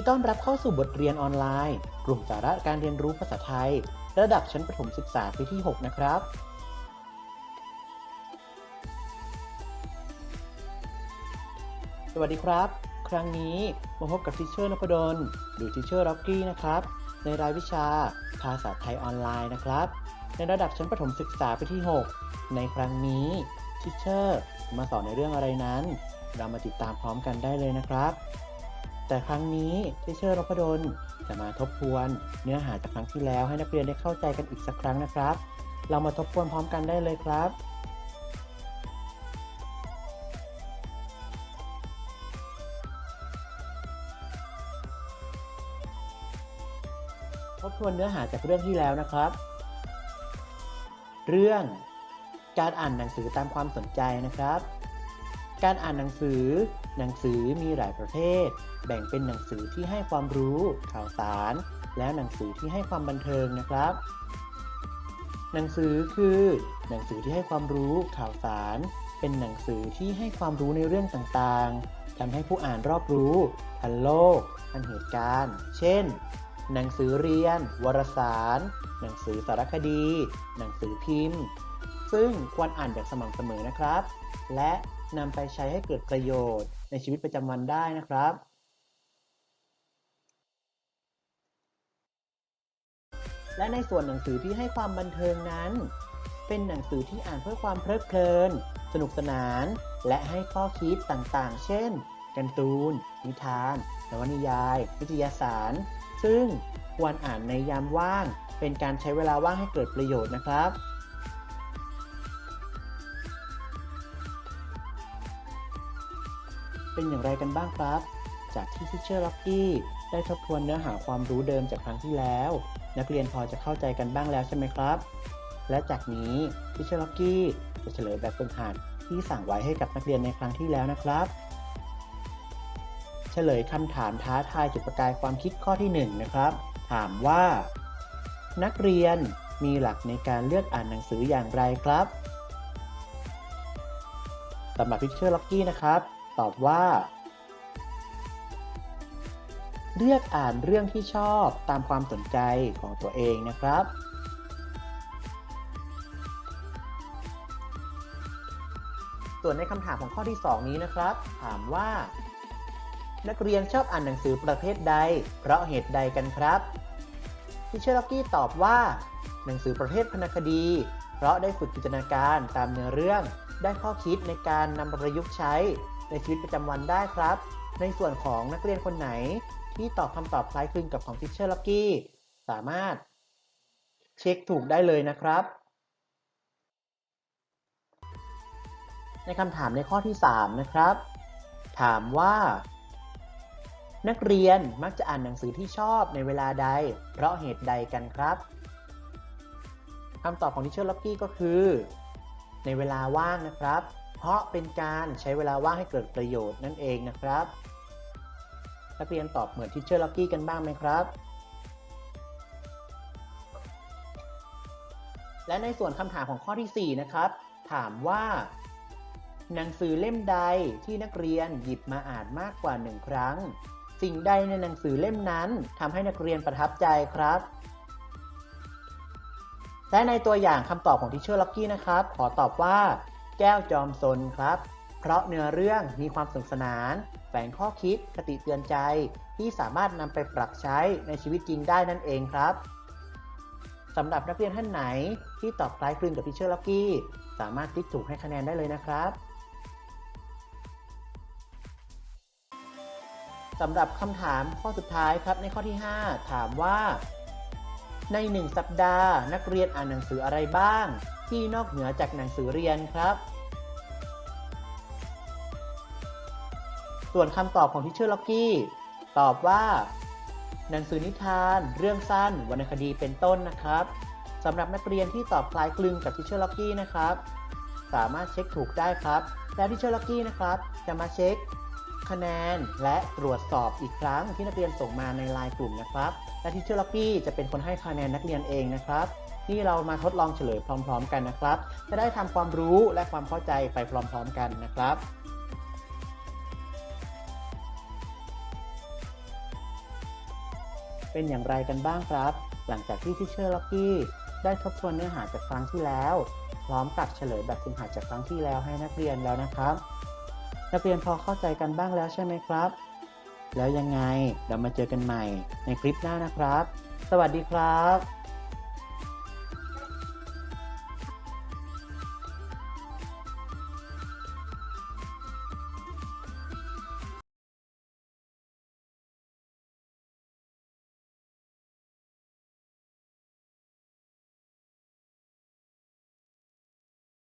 ดีต้อนรับเข้าสู่บทเรียนออนไลน์ กลุ่มสาระการเรียนรู้ภาษาไทย ระดับชั้นประถมศึกษาปีที่ 6 นะครับ สวัสดีครับ ครั้งนี้มาพบกับทิเชอร์นพดลหรือทิเชอร์ร็อกกี้นะครับ ในรายวิชาภาษาไทยออนไลน์นะครับ ในระดับชั้นประถมศึกษาปีที่ 6 ในครั้งนี้ทิเชอร์มาสอนในเรื่องอะไรนั้น เรามาติดตามพร้อมกันได้เลยนะครับ แต่ครั้งนี้ทิเชอร์นพดลจะมาทบทวน เนื้อหาจากครั้งที่แล้วให้นักเรียนได้เข้าใจกันอีกสักครั้งนะครับ เรามาทบทวนพร้อมกันได้เลยครับ ทบทวนเนื้อหาจากเรื่องที่แล้วนะครับ เรื่องการอ่านหนังสือตามความสนใจนะครับ การอ่านหนังสือ หนังสือมีหลายประเภท แบ่งเป็นหนังสือที่ให้ความรู้ ข่าวสาร แล้วหนังสือที่ให้ความบันเทิงนะครับ หนังสือคือ หนังสือที่ให้ความรู้ ข่าวสาร เป็นหนังสือที่ให้ความรู้ในเรื่องต่างๆทำให้ผู้อ่านรอบรู้ทันโลกทันเหตุการณ์ เช่น หนังสือเรียน วารสาร หนังสือสารคดี หนังสือพิมพ์ ซึ่งควรอ่านแบบสม่ำเสมอนะครับ และนำไปใช้ให้เกิดประโยชน์ ในชีวิตประจำวันได้นะครับและในส่วนหนังสือที่ให้ความบันเทิงนั้น เป็นหนังสือที่อ่านเพื่อความเพลิดเพลิน สนุกสนาน และให้ข้อคิดต่างๆ เช่นการ์ตูน นิทานนวนิยาย วิทยาสารซึ่งควรอ่านในยามว่าง เป็นการใช้เวลาว่างให้เกิดประโยชน์นะครับ เป็นอย่างไรกันบ้างครับ จากที่ทิเชอร์ล็อกกี้ได้ทบทวนเนื้อหาความรู้เดิมจากครั้งที่แล้ว นักเรียนพอจะเข้าใจกันบ้างแล้วใช่ไหมครับ และจากนี้ทิเชอร์ล็อกกี้จะเฉลยแบบฝึกหัดที่สั่งไว้ให้กับนักเรียนในครั้งที่แล้วนะครับ เฉลยคำถามท้าทายจุดประกายความคิดข้อที่ 1 นะครับ ถามว่า นักเรียนมีหลักในการเลือกอ่านหนังสืออย่างไรครับสำหรับทิเชอร์ล็อกกี้นะครับ ตอบว่า เลือกอ่านเรื่องที่ชอบตามความสนใจของตัวเองนะครับ ส่วนในคำถามของข้อที่ 2 นี้นะครับ ถามว่า นักเรียนชอบอ่านหนังสือประเภทใด เพราะเหตุใดกันครับทิเชอร์ล็อกกี้ตอบว่า หนังสือประเภทพรรณคดี เพราะได้ฝึกจินตนาการตามเนื้อเรื่องได้ข้อคิดในการนำประยุกต์ใช้ ในชีวิตประจำวันได้ครับ ในส่วนของนักเรียนคนไหนที่ตอบคำตอบคล้ายคลึงกับของทิเชอร์ล็อกกี้สามารถเช็คถูกได้เลยนะครับ ในคำถามในข้อที่ 3 นะครับ ถามว่า นักเรียนมักจะอ่านหนังสือที่ชอบในเวลาใด เพราะเหตุใดกันครับคำตอบของทิเชอร์ล็อกกี้ก็คือ ในเวลาว่างนะครับ เพราะเป็นการใช้เวลาว่างให้เกิดประโยชน์นั่นเองนะครับนักเรียนตอบเหมือนทิชเชอร์ล็อกกี้กันบ้างไหมครับ และในส่วนคำถามของข้อที่ 4 นะครับ ถามว่า หนังสือเล่มใดที่นักเรียนหยิบมาอ่านมากกว่าหนึ่งครั้ง สิ่งใดในหนังสือเล่มนั้นทำให้นักเรียนประทับใจครับและในตัวอย่างคำตอบของทิชเชอร์ล็อกกี้นะครับ ขอตอบว่า แก้วจอมซนครับ เพราะเนื้อเรื่องมีความสนุกสนาน แฝงข้อคิดคติเตือนใจ ที่สามารถนำไปปรับใช้ในชีวิตจริงได้นั่นเองครับสำหรับนักเรียนท่านไหนที่ตอบคล้ายคลึงกับทิเชอร์ล็อกกี้ สามารถติ๊กถูกให้คะแนนได้เลยนะครับสำหรับคำถามข้อสุดท้ายครับในข้อที่ 5 ถามว่า ใน 1 สัปดาห์ นักเรียนอ่านหนังสืออะไรบ้าง ที่นอกเหนือจากหนังสือเรียนครับ ส่วนคำตอบของทิเชอร์ล็อกกี้ตอบว่า หนังสือนิทาน เรื่องสั้น วรรณคดีเป็นต้นนะครับสำหรับนักเรียนที่ตอบคล้ายคลึงกับทิเชอร์ล็อกกี้นะครับ สามารถเช็คถูกได้ครับและทิเชอร์ล็อกกี้นะครับ จะมาเช็คคะแนนและตรวจสอบอีกครั้งที่นักเรียนส่งมาในไลน์กลุ่มนะครับ และทิเชอร์ล็อกกี้จะเป็นคนให้คะแนนนักเรียนเองนะครับ ที่เรามาทดลองเฉลยพร้อม ๆ กันนะครับ จะได้ทำความรู้และความเข้าใจไปพร้อม ๆ กันนะครับเป็นอย่างไรกันบ้างครับ หลังจากที่ทิเชอร์ล็อกกี้ได้ทบทวนเนื้อหาจากครั้งที่แล้ว พร้อมกับเฉลยแบบฝึกหัดจากครั้งที่แล้วให้นักเรียนแล้วนะครับ นักเรียนพอเข้าใจกันบ้างแล้วใช่ไหมครับ แล้วยังไงเรามาเจอกันใหม่ในคลิปหน้านะครับ สวัสดีครับ